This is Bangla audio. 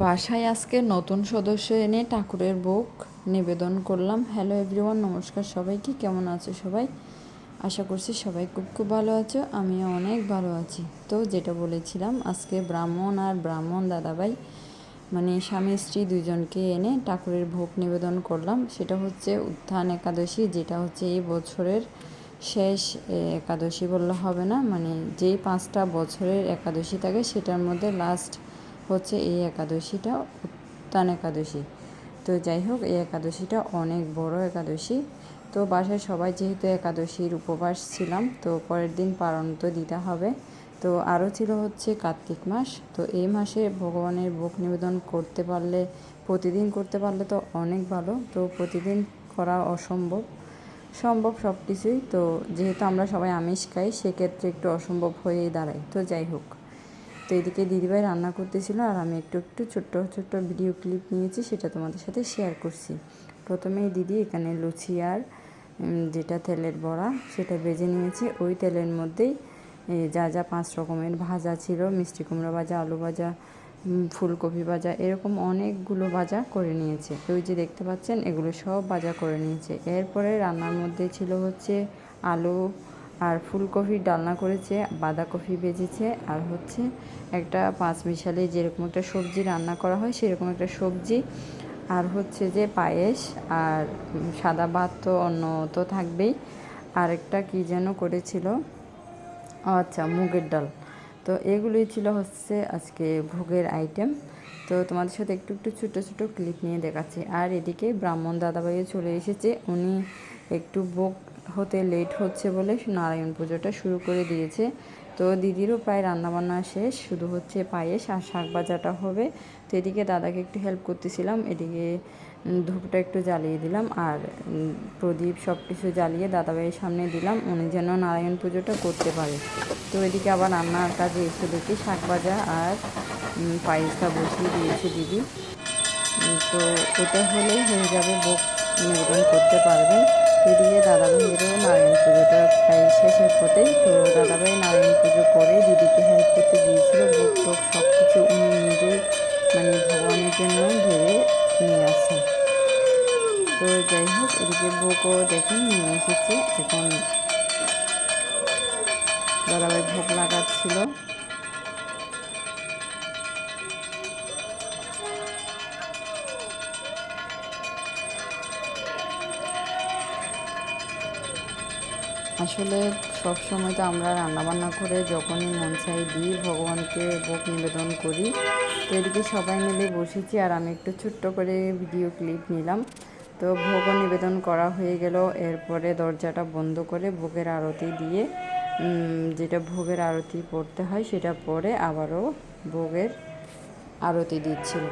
বাসায় আজকে নতুন সদস্য এনে ঠাকুরের ভোগ নিবেদন করলাম। হ্যালো এভরিওয়ান নমস্কার সবাইকে। কেমন আছো সবাই? আশা করছি সবাই খুব খুব ভালো আছো, আমিও অনেক ভালো আছি। তো যেটা বলেছিলাম, আজকে ব্রাহ্মণ আর ব্রাহ্মণ দাদাভাই মানে স্বামী স্ত্রী দুজনকে এনে ঠাকুরের ভোগ নিবেদন করলাম। সেটা হচ্ছে উত্থান একাদশী, যেটা হচ্ছে এই বছরের শেষ একাদশী বললে হবে না মানে যেই পাঁচটা বছরের একাদশী থাকে, সেটার মধ্যে লাস্ট হচ্ছে এই একাদশীটা উত্তান একাদশী। তো যাই হোক, এই একাদশীটা অনেক বড় একাদশী। তো বাসায় সবাই যেহেতু একাদশীর উপবাস ছিলাম, তো পরের দিন পালন তো দিতে হবে। তো আরও ছিল হচ্ছে কার্তিক মাস। তো এই মাসে ভগবানের ভোগ নিবেদন করতে পারলে, প্রতিদিন করতে পারলে তো অনেক ভালো। তো প্রতিদিন করা অসম্ভব। সম্ভব সব কিছুই তো যেহেতু আমরা সবাই আমিষ খাই, সেক্ষেত্রে একটু অসম্ভব হয়েই দাঁড়ায়। তো যাই হোক। তো এদিকে দিদিভাই রান্না করতেছিল আর আমি একটু একটু ছোট্ট ছোট্ট ভিডিও ক্লিপ নিয়েছি, সেটা তোমাদের সাথে শেয়ার করছি। প্রথমেই দিদি এখানে লুচি আর যেটা তেলের বড়া, সেটা বেজে নিয়েছি। ওই তেলের মধ্যেই যা যা পাঁচ রকমের ভাজা ছিল, মিষ্টি কুমড়ো ভাজা, আলু ভাজা ফুলকপি ভাজা, এরকম অনেকগুলো ভাজা করে নিয়েছে। ওই যে দেখতে পাচ্ছেন, এগুলো সব ভাজা করে নিয়েছে। এরপরে রান্নার মধ্যে ছিল হচ্ছে আলু আর ফুলকপির ডালনা করেছে, বাঁধাকপি বেজেছে আর হচ্ছে একটা পাঁচ মিশালি যেরকম একটা সবজি রান্না করা হয় সেরকম একটা সবজি, আর হচ্ছে যে পায়েস, আর সাদা ভাত তো অন্য তো থাকবেই। আরেকটা কী যেন করেছিল? আচ্ছা মুগের ডাল। তো এগুলোই ছিল হচ্ছে আজকে ভোগের আইটেম তো তোমাদের সাথে একটু একটু ছোটো ছোটো ক্লিপ নিয়ে দেখাচ্ছি। আর এদিকে ব্রাহ্মণ দাদাভাইও চলে এসেছে। উনি একটু ভোগ হতে লেট হচ্ছে বলে নারায়ণ পুজোটা শুরু করে দিয়েছে। তো দিদিরও প্রায় রান্নাবান্না শেষ, শুধু হচ্ছে পায়েস আর শাক ভাজাটা হবে। তো এদিকে দাদাকে একটু হেল্প করতেছিলাম, এদিকে ধূপটা একটু জ্বালিয়ে দিলাম আর প্রদীপ সব কিছু জ্বালিয়ে দাদাভাইয়ের সামনে দিলাম, উনি যেন নারায়ণ পুজোটা করতে পারে। তো এদিকে আবার রান্নার কাজে এসে দেখি শাক ভাজা আর পায়েসটা বসিয়ে দিয়েছে দিদি। তো ওটা হলেই হয়ে যাবে, ভোগ নিবেদন করতে পারবেন। এদিকে দাদাভাইয়েরও নারায়ণ পুজোটা প্রায় শেষের পথেই। তো দাদাভাই নারায়ণ পুজো করে দিদিকে হেল্প করতে গিয়েছিল। ভোগ টোক সব কিছু উনি নিজেই মানে ভগবানের জন্য ভেবে নিয়ে আসেন তো যাই হোক, এদিকে ভোগও দেখুন নিয়ে এসেছে। এখন দাদাভাই ভোগ লাগাচ্ছিল। আসলে সব সময় তো আমরা রান্নাবান্না করে যখনই মন চাই দিই, ভগবানকে ভোগ নিবেদন করি। তো এদিকে সবাই মিলে বসেছি আর আমি একটু ছোট্ট করে ভিডিও ক্লিপ নিলাম। তো ভোগও নিবেদন করা হয়ে গেল। এরপরে দরজাটা বন্ধ করে ভোগের আরতি দিয়ে যেটা ভোগের আরতি পড়তে হয় সেটা পরে আবারও ভোগের আরতি দিচ্ছিল